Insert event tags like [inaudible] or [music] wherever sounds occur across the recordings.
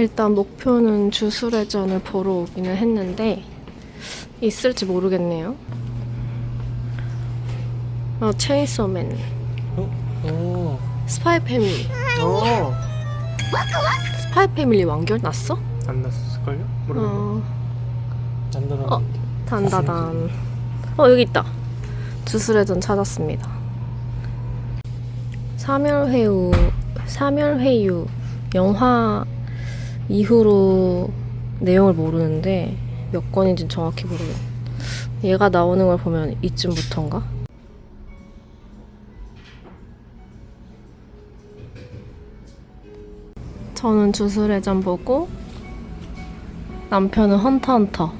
일단 목표는 주술회전을 보러 오기는 했는데 있을지 모르겠네요. 아 체인소맨, 오. 스파이 패밀리, 어. 스파이 패밀리 완결 났어? 안 났을걸요? 모르겠네. 어, 안 들어갔는데. 단다단. 어 여기 있다. 주술회전 찾았습니다. 사멸회유, 사멸회유 영화 이후로 내용을 모르는데 몇 건인지 정확히 모르겠네. 얘가 나오는 걸 보면 이쯤부터인가? 저는 주술회전 보고 남편은 헌터헌터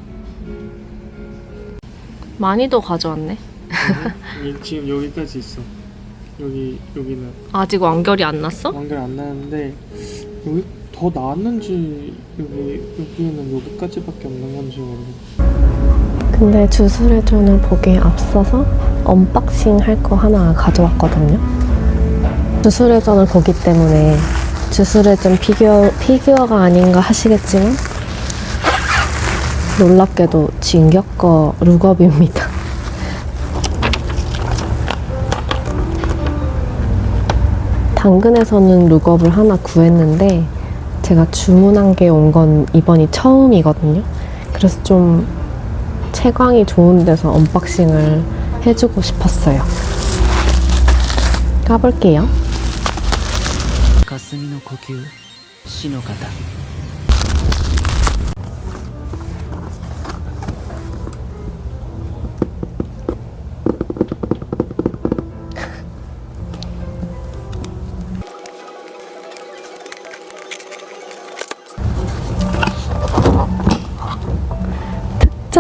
많이도 가져왔네. 이 지금 여기까지 있어. 여기 여기는 아직 완결이 안 났어? 완결 안 나는데 여기 더 나왔는지 여기 여기는 여기까지밖에 없는 건지 모르겠어. 근데 주술회전을 보기에 앞서서 언박싱 할 거 하나 가져왔거든요. 주술회전을 보기 때문에 주술회전 피규어, 피규어가 아닌가 하시겠지만 놀랍게도 진격거 룩업입니다. [laughs] 당근에서는 룩업을 하나 구했는데 제가 주문한 게 온 건 이번이 처음이거든요. 그래서 좀 채광이 좋은 데서 언박싱을 해주고 싶었어요. 까볼게요. 가슴의 고기, 신호가다.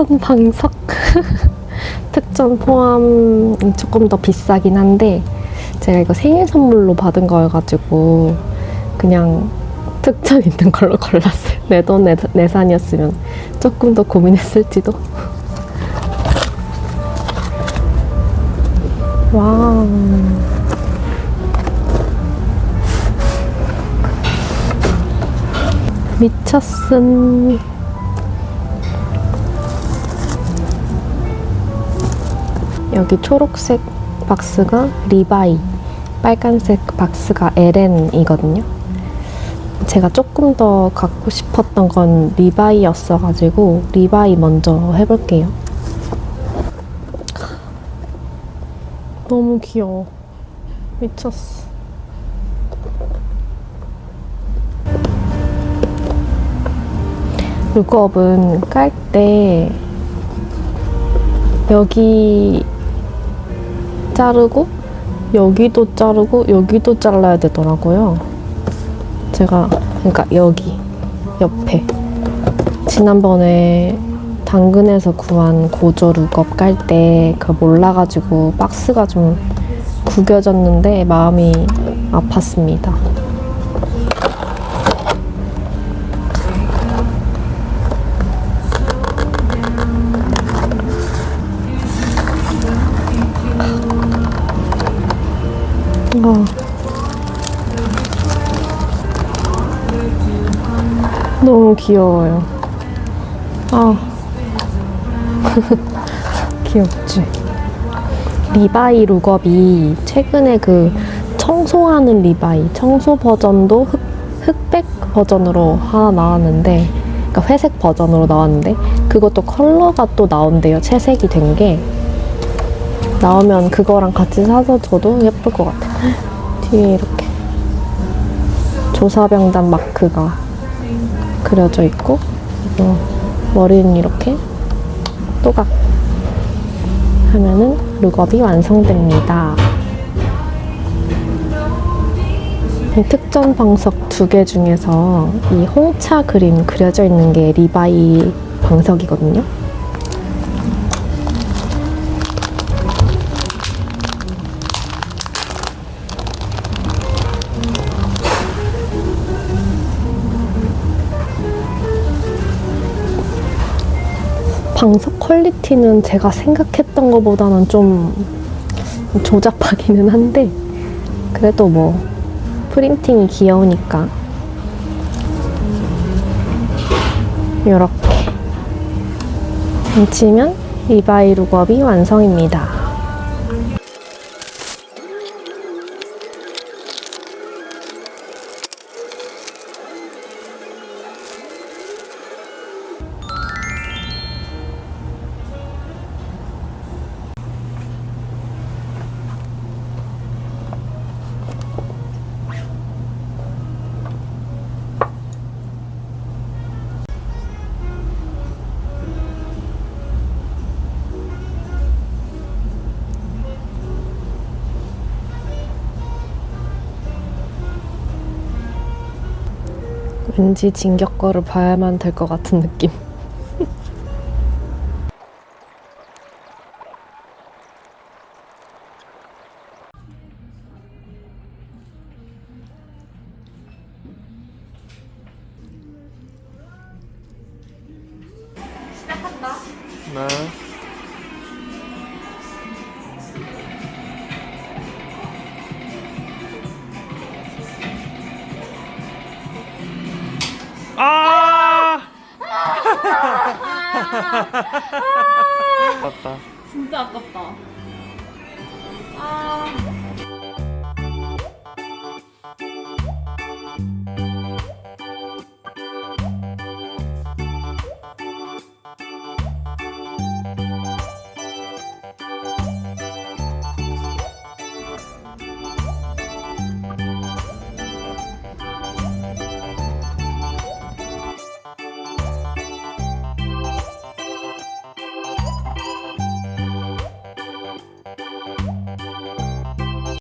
특전 방석 [laughs] 특전 포함 조금 더 비싸긴 한데 제가 이거 생일 선물로 받은 거여가지고 그냥 특전 있는 걸로 [laughs] 골랐어요. 내 돈 내산이었으면 조금 더 고민했을지도. 와. 미쳤음. 여기 초록색 박스가 리바이, 빨간색 박스가 LN이거든요. 제가 조금 더 갖고 싶었던 건 리바이였어가지고 리바이 먼저 해볼게요. 너무 귀여워. 미쳤어. 룩업은 깔 때 여기 자르고 여기도 자르고 여기도 잘라야 되더라고요. 제가 그러니까 여기 옆에 지난번에 당근에서 구한 고조 룩업 깔 때 그 몰라가지고 박스가 좀 구겨졌는데 마음이 아팠습니다. 어. 너무 귀여워요. 아. [laughs] 귀엽지? 리바이 룩업이 최근에 그 청소하는 리바이, 청소 버전도 흑, 흑백 버전으로 하나 나왔는데, 그러니까 회색 버전으로 나왔는데, 그것도 컬러가 또 나온대요. 채색이 된 게. 나오면 그거랑 같이 사서 줘도 예쁠 것 같아. 뒤에 이렇게 조사병단 마크가 그려져 있고 어, 머리는 이렇게 또각 하면은 룩업이 완성됩니다. 이 특전 방석 두 개 중에서 이 홍차 그림 그려져 있는 게 리바이 방석이거든요. 방석 퀄리티는 제가 생각했던 것보다는 좀 조잡하기는 한데 그래도 뭐 프린팅이 귀여우니까 이렇게 뭉치면 리바이 룩업이 완성입니다. 왠지 진격 거를 봐야만 될 것 같은 느낌. [laughs] 네. 아! 아깝다. 진짜 아깝다. 아.